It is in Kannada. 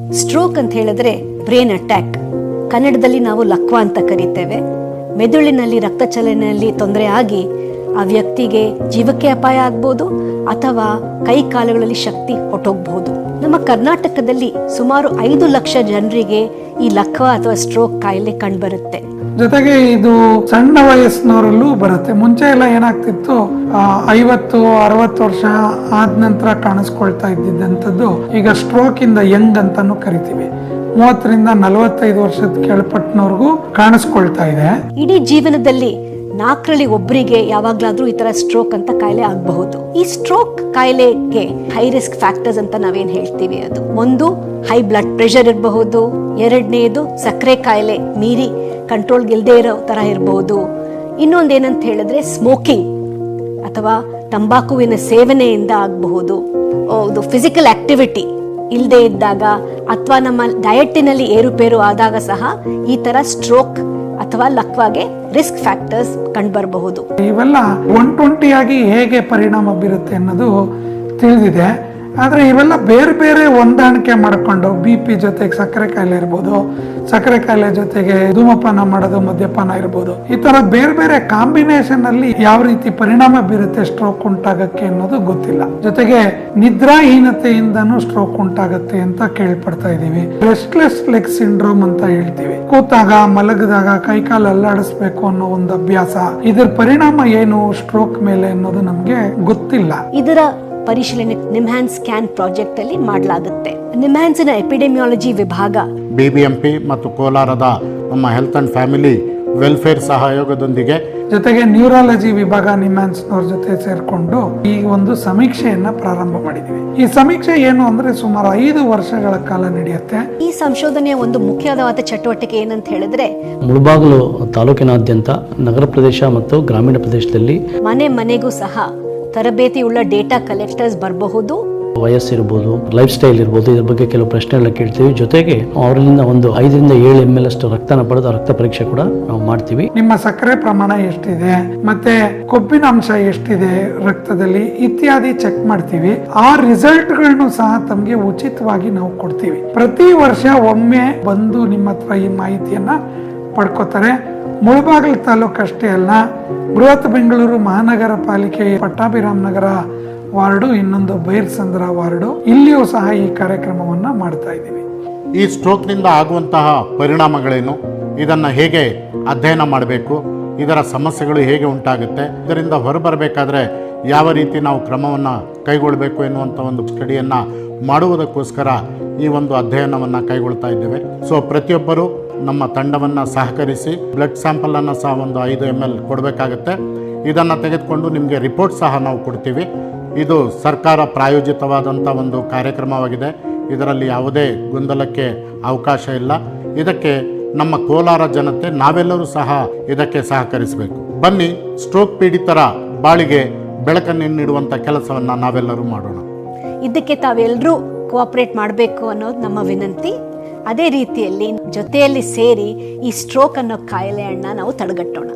ಸ್ಟ್ರೋಕ್ ಅಂತ ಹೇಳಿದ್ರೆ ಬ್ರೇನ್ ಅಟ್ಯಾಕ್ ಕನ್ನಡದಲ್ಲಿ ನಾವು ಲಕ್ವ ಅಂತ ಕರಿತೇವೆ. ಮೆದುಳಿನಲ್ಲಿ ರಕ್ತ ಚಲನೆಯಲ್ಲಿ ತೊಂದರೆ ಆಗಿ ಆ ವ್ಯಕ್ತಿಗೆ ಜೀವಕ್ಕೆ ಅಪಾಯ ಆಗ್ಬೋದು ಅಥವಾ ಕೈ ಕಾಲುಗಳಲ್ಲಿ ಶಕ್ತಿ ಹೊಟ್ಟೋಗ್ಬಹುದು ನಮ್ಮ ಕರ್ನಾಟಕದಲ್ಲಿ ಸುಮಾರು ಐದು ಲಕ್ಷ ಜನರಿಗೆ ಈ ಲಕ್ವ ಅಥವಾ ಸ್ಟ್ರೋಕ್ ಕಾಯಿಲೆ ಕಂಡುಬರುತ್ತೆ. ಜೊತೆಗೆ ಇದು ಸಣ್ಣ ವಯಸ್ಸಿನವರಲ್ಲೂ ಬರುತ್ತೆ. ಮುಂಚೆ ಎಲ್ಲ ಏನಾಗ್ತಿತ್ತು ಐವತ್ತು, ಅರವತ್ತು ವರ್ಷ ಆದ ನಂತರ ಕಾಣಿಸ್ಕೊಳ್ತಾ ಇದ್ದಿದ್ದಂಥದ್ದು ಈಗ ಸ್ಟ್ರೋಕ್ ಇಂದ ಯಂಗ್ ಅಂತಾನು ಕರಿತೀವಿ. ಮೂವತ್ತರಿಂದ ನಲವತ್ತೈದು ವರ್ಷದ ಕೆಳಪಟ್ಟನವ್ರಿಗೂ ಕಾಣಿಸ್ಕೊಳ್ತಾ ಇದೆ. ಇಡೀ ಜೀವನದಲ್ಲಿ ನಾಲ್ಕರಲ್ಲಿ ಒಬ್ಬರಿಗೆ ಯಾವಾಗ್ಲಾದ್ರೂ ಈ ತರ ಸ್ಟ್ರೋಕ್ ಅಂತ ಕಾಯಿಲೆ ಆಗಬಹುದು. ಈ ಸ್ಟ್ರೋಕ್ ಕಾಯಿಲೆಗೆ ಹೈ ರಿಸ್ಕ್ ಫ್ಯಾಕ್ಟರ್ಸ್ ಅಂತ ನಾವೇನ್ ಹೇಳ್ತೀವಿ ಅದು? ಒಂದು ಹೈ ಬ್ಲಡ್ ಪ್ರೆಷರ್ ಇರಬಹುದು. ಎರಡನೇದು, ಸಕ್ಕರೆ ಕಾಯಿಲೆ ಮೀರಿ ಕಂಟ್ರೋಲ್ ಇಲ್ಲದೆ ಇರೋ ತರ ಇರಬಹುದು. ಇನ್ನೊಂದೇನಂತ ಹೇಳಿದ್ರೆ ಸ್ಮೋಕಿಂಗ್ ಅಥವಾ ತಂಬಾಕುವಿನ ಸೇವನೆಯಿಂದ ಆಗಬಹುದು. ಇದು ಫಿಸಿಕಲ್ ಆಕ್ಟಿವಿಟಿ ಇಲ್ಲದೆ ಇದ್ದಾಗ ಅಥವಾ ನಮ್ಮ ಡಯಟಿನಲ್ಲಿ ಏರುಪೇರು ಆದಾಗ ಸಹ ಈ ತರ ಸ್ಟ್ರೋಕ್ ಅಥವಾ ಲಕ್ವಾಗೆ ರಿಸ್ಕ್ ಫ್ಯಾಕ್ಟರ್ಸ್ ಕಂಡುಬರಬಹುದು. ಇವೆಲ್ಲ ಒನ್ ಟ್ವೆಂಟಿಯಾಗಿ ಹೇಗೆ ಪರಿಣಾಮ ಬೀರುತ್ತೆ ಅನ್ನೋದು ತಿಳಿದಿದೆ. ಆದರೆ ಇವೆಲ್ಲ ಬೇರೆ ಬೇರೆ ಹೊಂದಾಣಿಕೆ ಮಾಡಿಕೊಂಡು ಬಿ ಪಿ ಜೊತೆಗೆ ಸಕ್ಕರೆ ಕಾಯಿಲೆ ಇರ್ಬೋದು, ಸಕ್ಕರೆ ಕಾಯಿಲೆ ಜೊತೆಗೆ ಧೂಮಪಾನ ಮಾಡೋದು, ಮದ್ಯಪಾನ ಇರ್ಬೋದು. ಈ ಥರ ಬೇರೆ ಬೇರೆ ಕಾಂಬಿನೇಷನ್ ಅಲ್ಲಿ ಯಾವ ರೀತಿ ಪರಿಣಾಮ ಬೀರುತ್ತೆ ಸ್ಟ್ರೋಕ್ ಉಂಟಾಗಕ್ಕೆ ಅನ್ನೋದು ಗೊತ್ತಿಲ್ಲ. ಜೊತೆಗೆ ನಿದ್ರಾಹೀನತೆಯಿಂದನೂ ಸ್ಟ್ರೋಕ್ ಉಂಟಾಗತ್ತೆ ಅಂತ ಕೇಳ್ಪಡ್ತಾ ಇದೀವಿ ರೆಸ್ಟ್ಲೆಸ್ ಲೆಗ್ ಸಿಂಡ್ರೋಮ್ ಅಂತ ಹೇಳ್ತೀವಿ. ಕೂತಾಗ, ಮಲಗಿದಾಗ ಕೈಕಾಲು ಅಲ್ಲಾಡಿಸ್ಬೇಕು ಅನ್ನೋ ಒಂದು ಅಭ್ಯಾಸ. ಇದ್ರ ಪರಿಣಾಮ ಏನು ಸ್ಟ್ರೋಕ್ ಮೇಲೆ ಅನ್ನೋದು ನಮ್ಗೆ ಗೊತ್ತಿಲ್ಲ. ಇದರ ಪರಿಶೀಲನೆ ನಿಮ್ಹ್ಯಾನ್ ಸ್ಕ್ಯಾನ್ ಪ್ರಾಜೆಕ್ಟ್ ಅಲ್ಲಿ ಮಾಡಲಾಗುತ್ತೆ. ನಿಮ್ಹಾನ್ಸಿನ ಎಪಿಡೆಮಿಯಾಲಜಿ ವಿಭಾಗ. ಬಿಬಿಎಂಪಿ ಮತ್ತು ಕೋಲಾರದ ನಮ್ಮ ಹೆಲ್ತ್ ಅಂಡ್ ಫ್ಯಾಮಿಲಿ ವೆಲ್ಫೇರ್ ಸಹಯೋಗದೊಂದಿಗೆ ಜೊತೆಗೆ ನ್ಯೂರಾಲಜಿ ವಿಭಾಗ ನಿಮ್ಯಾನ್ಸ್ನವ್ರ ಜೊತೆ ಸೇರಿಕೊಂಡು ಈ ಒಂದು ಸಮೀಕ್ಷೆಯನ್ನ ಪ್ರಾರಂಭ ಮಾಡಿದೀವಿ. ಈ ಸಮೀಕ್ಷೆ ಏನು ಅಂದ್ರೆ ಸುಮಾರು ಐದು ವರ್ಷಗಳ ಕಾಲ ನಡೆಯುತ್ತೆ. ಈ ಸಂಶೋಧನೆಯ ಒಂದು ಮುಖ್ಯವಾದ ಚಟುವಟಿಕೆ ಏನಂತ ಹೇಳಿದ್ರೆ ಮುಳಬಾಗಿಲು ತಾಲೂಕಿನಾದ್ಯಂತ ನಗರ ಪ್ರದೇಶ ಮತ್ತು ಗ್ರಾಮೀಣ ಪ್ರದೇಶದಲ್ಲಿ ಮನೆ ಮನೆಗೂ ಸಹ ತರಬೇತಿ ಉಳ್ಳ ಡೇಟಾ ಕಲೆಕ್ಟರ್ಸ್ ಬರಬಹುದು? ವಯಸ್ಸಿರ್ಬೋದು ಲೈಫ್ ಸ್ಟೈಲ್ ಇರ್ಬೋದು ಇದ್ರ ಬಗ್ಗೆ ಕೆಲವು ಪ್ರಶ್ನೆಗಳನ್ನ ಕೇಳ್ತೀವಿ. ಜೊತೆಗೆ ಅವರಿಂದ ಒಂದು ಐದರಿಂದ ಏಳು ಎಂ ಎಲ್ ಅಷ್ಟು ರಕ್ತನ ಪಡೆದು ರಕ್ತ ಪರೀಕ್ಷೆ ಕೂಡ ನಾವು ಮಾಡ್ತೀವಿ. ನಿಮ್ಮ ಸಕ್ಕರೆ ಪ್ರಮಾಣ ಎಷ್ಟಿದೆ? ಮತ್ತೆ ಕೊಬ್ಬಿನ ಅಂಶ ಎಷ್ಟಿದೆ ರಕ್ತದಲ್ಲಿ? ಇತ್ಯಾದಿ ಚೆಕ್ ಮಾಡ್ತೀವಿ. ಆ ರಿಸಲ್ಟ್ಗಳನ್ನು ಸಹ ತಮಗೆ ಉಚಿತವಾಗಿ ನಾವು ಕೊಡ್ತೀವಿ. ಪ್ರತಿ ವರ್ಷ ಒಮ್ಮೆ ಬಂದು ನಿಮ್ಮ ಹತ್ರ ಈ ಮಾಹಿತಿಯನ್ನ ಪಡ್ಕೋತಾರೆ. ಮುಳಬಾಗಿಲು ತಾಲೂಕು ಅಷ್ಟೇ ಅಲ್ಲ, ಬೃಹತ್ ಬೆಂಗಳೂರು ಮಹಾನಗರ ಪಾಲಿಕೆ ಪಟ್ಟಾಭಿರಾಮ್ ನಗರ ವಾರ್ಡು, ಇನ್ನೊಂದು ಬೈರ್ಸಂದ್ರ ವಾರ್ಡು. ಇಲ್ಲಿಯೂ ಸಹ ಈ ಕಾರ್ಯಕ್ರಮವನ್ನ ಮಾಡ್ತಾ ಇದ್ದೀವಿ. ಈ ಸ್ಟ್ರೋಕ್ನಿಂದ ಆಗುವಂತಹ ಪರಿಣಾಮಗಳೇನು? ಇದನ್ನು ಹೇಗೆ ಅಧ್ಯಯನ ಮಾಡಬೇಕು? ಇದರ ಸಮಸ್ಯೆಗಳು ಹೇಗೆ ಉಂಟಾಗುತ್ತೆ? ಇದರಿಂದ ಹೊರಬರಬೇಕಾದ್ರೆ ಯಾವ ರೀತಿ ನಾವು ಕ್ರಮವನ್ನು ಕೈಗೊಳ್ಳಬೇಕು ಎನ್ನುವಂಥ ಒಂದು ಸ್ಟಡಿಯನ್ನು ಮಾಡುವುದಕ್ಕೋಸ್ಕರ ಈ ಒಂದು ಅಧ್ಯಯನವನ್ನು ಕೈಗೊಳ್ತಾ ಇದ್ದೇವೆ. ಸೊ ಪ್ರತಿಯೊಬ್ಬರು ನಮ್ಮ ತಂಡವನ್ನು ಸಹಕರಿಸಿ ಬ್ಲಡ್ ಸ್ಯಾಂಪಲನ್ನು ಸಹ ಒಂದು ಐದು ಎಂ ಎಲ್ ಕೊಡಬೇಕಾಗತ್ತೆ. ಇದನ್ನು ತೆಗೆದುಕೊಂಡು ನಿಮಗೆ ರಿಪೋರ್ಟ್ ಸಹ ನಾವು ಕೊಡ್ತೀವಿ. ಇದು ಸರ್ಕಾರ ಪ್ರಾಯೋಜಿತವಾದಂಥ ಒಂದು ಕಾರ್ಯಕ್ರಮವಾಗಿದೆ. ಇದರಲ್ಲಿ ಯಾವುದೇ ಗೊಂದಲಕ್ಕೆ ಅವಕಾಶ ಇಲ್ಲ. ಇದಕ್ಕೆ ನಮ್ಮ ಕೋಲಾರ ಜನತೆ ನಾವೆಲ್ಲರೂ ಸಹ ಇದಕ್ಕೆ ಸಹಕರಿಸಬೇಕು. ಬನ್ನಿ ಸ್ಟ್ರೋಕ್ ಪೀಡಿತರ ಬಾಳಿಗೆ ಬೆಳಕನ್ನು ನೀಡುವಂಥ ಕೆಲಸವನ್ನು ನಾವೆಲ್ಲರೂ ಮಾಡೋಣ. ಇದಕ್ಕೆ ತಾವೆಲ್ಲರೂ ಕೋಆಪರೇಟ್ ಮಾಡಬೇಕು ಅನ್ನೋದು ನಮ್ಮ ವಿನಂತಿ. ಅದೇ ರೀತಿಯಲ್ಲಿ ಜೊತೆಯಲ್ಲಿ ಸೇರಿ ಈ ಸ್ಟ್ರೋಕ್ ಅನ್ನೋ ಕಾಯಿಲೆಯನ್ನ ನಾವು ತಡೆಗಟ್ಟೋಣ.